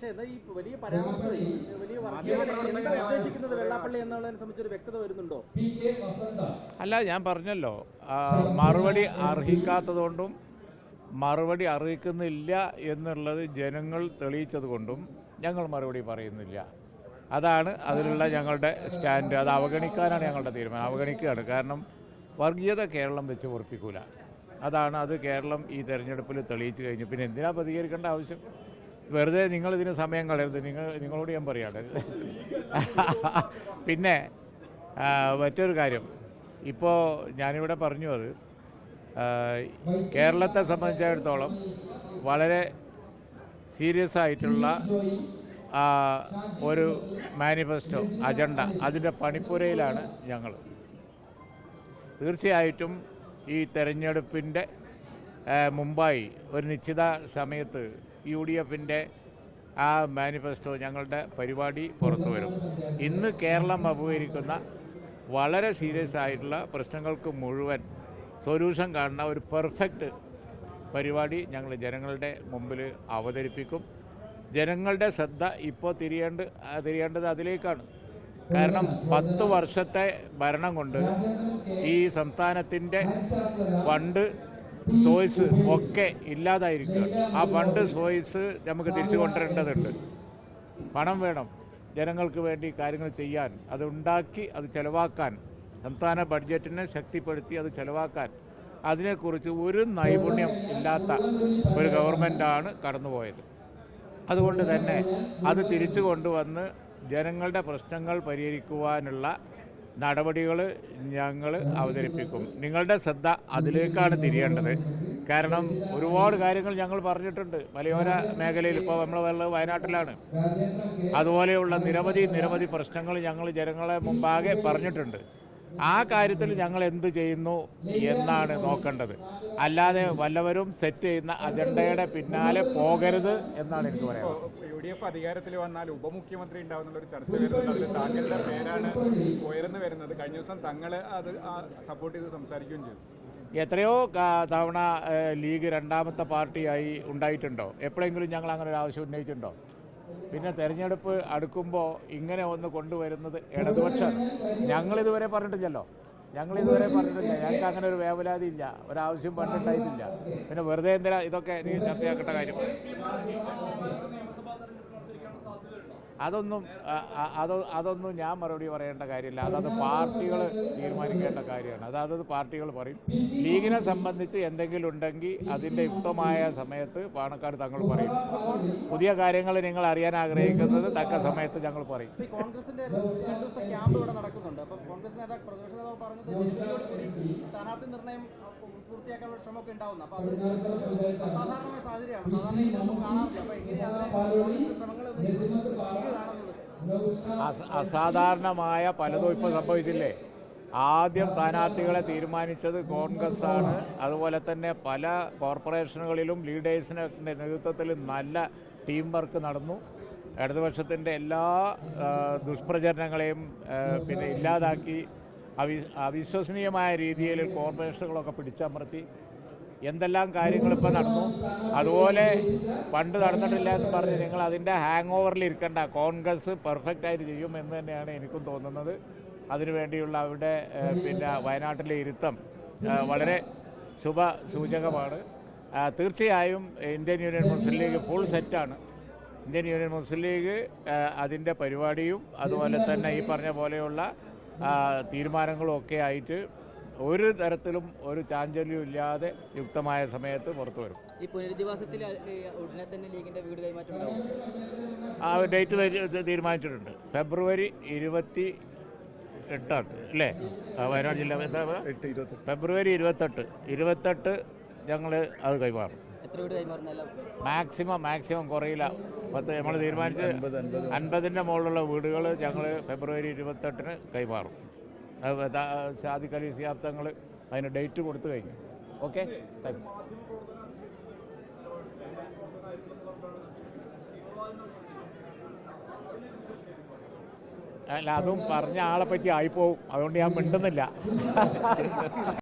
പക്ഷേ എന്താ ഈ വലിയ പരാമർശം വലിയ എന്താ ഉദ്ദേശിക്കുന്നത് വെള്ളാപ്പള്ളി എന്നുള്ളതിനെ സംബന്ധിച്ച് ഒരു വ്യക്തത വരുന്നുണ്ടോ? അല്ല ഞാൻ പറഞ്ഞല്ലോ. മറുപടി അർഹിക്കാത്തതുകൊണ്ടും മറുപടി അറിയിക്കുന്നില്ല എന്നുള്ളത് ജനങ്ങൾ തെളിയിച്ചത് കൊണ്ടും ഞങ്ങൾ മറുപടി പറയുന്നില്ല. അതാണ് അതിലുള്ള ഞങ്ങളുടെ സ്റ്റാൻഡ്. അത് അവഗണിക്കാനാണ് ഞങ്ങളുടെ തീരുമാനം. അവഗണിക്കുകയാണ്. കാരണം വർഗീയത കേരളം വെച്ച് ഉറപ്പിക്കൂല അതാണ് അത് കേരളം ഈ തെരഞ്ഞെടുപ്പിൽ തെളിയിച്ചു കഴിഞ്ഞു. പിന്നെ എന്തിനാ പ്രതികരിക്കേണ്ട ആവശ്യം? വെറുതെ നിങ്ങൾ ഇതിന് സമയം കളയരുത്. നിങ്ങൾ നിങ്ങളോട് ഞാൻ പറയാണ് പിന്നെ മറ്റൊരു കാര്യം. ഇപ്പോൾ ഞാനിവിടെ പറഞ്ഞു അത് കേരളത്തെ സംബന്ധിച്ചിടത്തോളം വളരെ സീരിയസ് ആയിട്ടുള്ള ഒരു മാനിഫെസ്റ്റോ അജണ്ട അതിന്റെ പണിപ്പുരയിലാണ് ഞങ്ങൾ തീർച്ചയായിട്ടും ഈ തെരഞ്ഞെടുപ്പിന്റെ മുമ്പായി ഒരു നിശ്ചിത സമയത്ത് യു ഡി എഫിന്റെ ആ മാനിഫെസ്റ്റോ ഞങ്ങളുടെ പരിപാടി പുറത്തു വരും. ഇന്ന് കേരളം അഭിമുഖീകരിക്കുന്ന വളരെ സീരിയസ് ആയിട്ടുള്ള പ്രശ്നങ്ങൾക്ക് മുഴുവൻ സൊല്യൂഷൻ കാണുന്ന ഒരു പെർഫെക്റ്റ് പരിപാടി ഞങ്ങൾ ജനങ്ങളുടെ മുമ്പിൽ അവതരിപ്പിക്കും. ജനങ്ങളുടെ ശ്രദ്ധ ഇപ്പോൾ തിരിയേണ്ട തിരിയേണ്ടത് അതിലേക്കാണ്. കാരണം പത്ത് വർഷത്തെ ഭരണം കൊണ്ട് ഈ സംസ്ഥാനത്തിന്റെ ഫണ്ട് സോഴ്സ് ഒക്കെ ഇല്ലാതായിരിക്കുക. ആ ഫണ്ട് സോയ്സ് നമുക്ക് തിരിച്ചു കൊണ്ടുവരേണ്ടതുണ്ട്. പണം വേണം. ജനങ്ങൾക്ക് വേണ്ടി കാര്യങ്ങൾ ചെയ്യാൻ. അത് ഉണ്ടാക്കി അത് ചെലവാക്കാൻ. സംസ്ഥാന ബഡ്ജറ്റിനെ ശക്തിപ്പെടുത്തി അത് ചെലവാക്കാൻ. അതിനെക്കുറിച്ച് ഒരു നൈപുണ്യം ഇല്ലാത്ത ഒരു ഗവൺമെന്റാണ് കടന്നുപോയത്. അതുകൊണ്ട് തന്നെ അത് തിരിച്ചു കൊണ്ടുവന്ന് ജനങ്ങളുടെ പ്രശ്നങ്ങൾ പരിഹരിക്കുവാനുള്ള നടപടികൾ ഞങ്ങൾ അവതരിപ്പിക്കും. നിങ്ങളുടെ ശ്രദ്ധ അതിലേക്കാണ് തിരിയേണ്ടത്. കാരണം ഒരുപാട് കാര്യങ്ങൾ ഞങ്ങൾ പറഞ്ഞിട്ടുണ്ട്. മലയോര മേഖലയിൽ ഇപ്പോൾ നമ്മൾ വയനാട്ടിലാണ്. അതുപോലെയുള്ള നിരവധി നിരവധി പ്രശ്നങ്ങൾ ഞങ്ങൾ ജനങ്ങളെ മുമ്പാകെ പറഞ്ഞിട്ടുണ്ട്. ആ കാര്യത്തിൽ ഞങ്ങൾ എന്ത് ചെയ്യുന്നു എന്നാണ് നോക്കേണ്ടത്. അല്ലാതെ വല്ലവരും സെറ്റ് ചെയ്യുന്ന അജണ്ടയുടെ പിന്നാലെ പോകരുത് എന്നാണ് എനിക്ക് പറയുന്നത് യു ഡി എഫ് അധികാരത്തിൽ വന്നാൽ ഉപമുഖ്യമന്ത്രി ഉണ്ടാവുന്നുള്ള ഒരു ചർച്ച വരുന്നുണ്ട്. അതിൽ താങ്കളുടെ പേരാണ് ഉയർന്നു വരുന്നത്. കഴിഞ്ഞ ദിവസം തങ്ങൾ അത് സപ്പോർട്ട് ചെയ്ത് സംസാരിക്കുകയും ചെയ്തു. എത്രയോ തവണ ലീഗ് രണ്ടാമത്തെ പാർട്ടിയായി ഉണ്ടായിട്ടുണ്ടോ? എപ്പോഴെങ്കിലും ഞങ്ങൾ അങ്ങനെ ഒരു ആവശ്യം ഉന്നയിച്ചിട്ടുണ്ടോ? പിന്നെ തെരഞ്ഞെടുപ്പ് അടുക്കുമ്പോൾ ഇങ്ങനെ ഒന്ന് കൊണ്ടുവരുന്നത് ഇടതുപക്ഷം. ഞങ്ങളിതുവരെ പറഞ്ഞിട്ടില്ലല്ലോ. ഞങ്ങളിതുവരെ പറഞ്ഞിട്ടില്ല. ഞങ്ങൾക്ക് അങ്ങനെ ഒരു വേവലാതി ഇല്ല. ഒരാവശ്യം പറഞ്ഞിട്ടായിട്ടില്ല പിന്നെ വെറുതെ എന്തിനാ ഇതൊക്കെ നീ ചർച്ചയാക്കേണ്ട കാര്യം? അതൊന്നും അത് അതൊന്നും ഞാൻ മറുപടി പറയേണ്ട കാര്യമില്ല. അതത് പാർട്ടികൾ തീരുമാനിക്കേണ്ട കാര്യമാണ്. അത് അതത് പാർട്ടികൾ പറയും. ലീഗിനെ സംബന്ധിച്ച് എന്തെങ്കിലും ഉണ്ടെങ്കിൽ അതിന്റെ യുക്തമായ സമയത്ത് പാണക്കാട് തങ്ങൾ പറയും. പുതിയ കാര്യങ്ങൾ നിങ്ങൾ അറിയാൻ ആഗ്രഹിക്കുന്നത് തക്ക സമയത്ത് ഞങ്ങൾ പറയും. കോൺഗ്രസിന്റെ ക്യാമ്പ് ഇവിടെ നടക്കുന്നുണ്ട്. അപ്പം കോൺഗ്രസ് നേതാവ് പ്രതിപക്ഷ നേതാവ് പറഞ്ഞത് സ്ഥാനാർത്ഥി നിർണയം പൂർത്തിയാക്കാനുള്ള ശ്രമമൊക്കെ ഉണ്ടാവുന്നു. അപ്പൊ അത് സാധാരണമായ സാഹചര്യമാണ്. സാധാരണ കാണാറില്ല. അപ്പൊ എങ്ങനെയാണ് ശ്രമങ്ങൾ ഒന്ന് ലീഗ് കാണുന്നത് അസ- അസാധാരണമായ പലതും ഇപ്പോൾ സംഭവിച്ചില്ലേ? ആദ്യം സ്ഥാനാർത്ഥികളെ തീരുമാനിച്ചത് കോൺഗ്രസ് ആണ് അതുപോലെ തന്നെ പല കോർപ്പറേഷനുകളിലും ലീഡേഴ്സിന്റെ നേതൃത്വത്തിൽ നല്ല ടീം വർക്ക് നടന്നു. ഇടതുപക്ഷത്തിന്റെ എല്ലാ ദുഷ്പ്രചരണങ്ങളെയും പിന്നെ ഇല്ലാതാക്കി. അവി അവിശ്വസനീയമായ രീതിയിൽ കോർപ്പറേഷനുകളൊക്കെ പിടിച്ചമർത്തി. എന്തെല്ലാം കാര്യങ്ങൾ നടന്നു? അതുപോലെ പണ്ട് നടന്നിട്ടില്ല എന്ന് പറഞ്ഞ് നിങ്ങൾ അതിന്റെ ഹാങ് ഓവറിൽ ഇരിക്കേണ്ട. കോൺഗ്രസ് പെർഫെക്റ്റ് ആയിട്ട് ചെയ്യും എന്ന് തന്നെയാണ് എനിക്കും തോന്നുന്നത്. അതിനുവേണ്ടിയുള്ള അവിടെ പിന്നെ വയനാട്ടിലെ ഇരുത്തം വളരെ ശുഭ സൂചകമാണ്. തീർച്ചയായും ഇന്ത്യൻ യൂണിയൻ മുസ്ലിം ലീഗ് ഫുൾ സെറ്റാണ് ഇന്ത്യൻ യൂണിയൻ മുസ്ലിം ലീഗ് അതിന്റെ പരിപാടിയും അതുപോലെ തന്നെ ഈ പറഞ്ഞ പോലെയുള്ള തീരുമാനങ്ങളും ഒക്കെ ആയിട്ട് ഒരു തരത്തിലും ഒരു ചാഞ്ചല്യവും ഇല്ലാതെ യുക്തമായ സമയത്ത് പുറത്തു വരും. ഈ പുനരധിവാസത്തിൽ ഉടനെ തന്നെ ലീഗിന്റെ വീട് കൈമാറ്റം ആ ഡേറ്റ് തീരുമാനിച്ചിട്ടുണ്ട്. ഫെബ്രുവരി ഇരുപത്തി എട്ടാണ് അല്ലേ? വയനാട് ജില്ല എന്താ ഫെബ്രുവരി ഇരുപത്തെട്ട്. ഇരുപത്തെട്ട് ഞങ്ങൾ അത് കൈമാറും. മാക്സിമം മാക്സിമം കുറയില്ല. പത്ത് നമ്മൾ തീരുമാനിച്ച് അൻപതിന്റെ മുകളിലുള്ള വീടുകൾ ഞങ്ങൾ ഫെബ്രുവരി ഇരുപത്തെട്ടിന് കൈമാറും. സാദിഖ് അലി സിയാബ് അതിന് ഡേറ്റ് കൊടുത്തു കഴിഞ്ഞു. ഓക്കെ താങ്ക് അല്ല അതും പറഞ്ഞ ആളെ പറ്റി ആയിപ്പോവും. അതുകൊണ്ട് ഞാൻ മിണ്ടുന്നില്ല.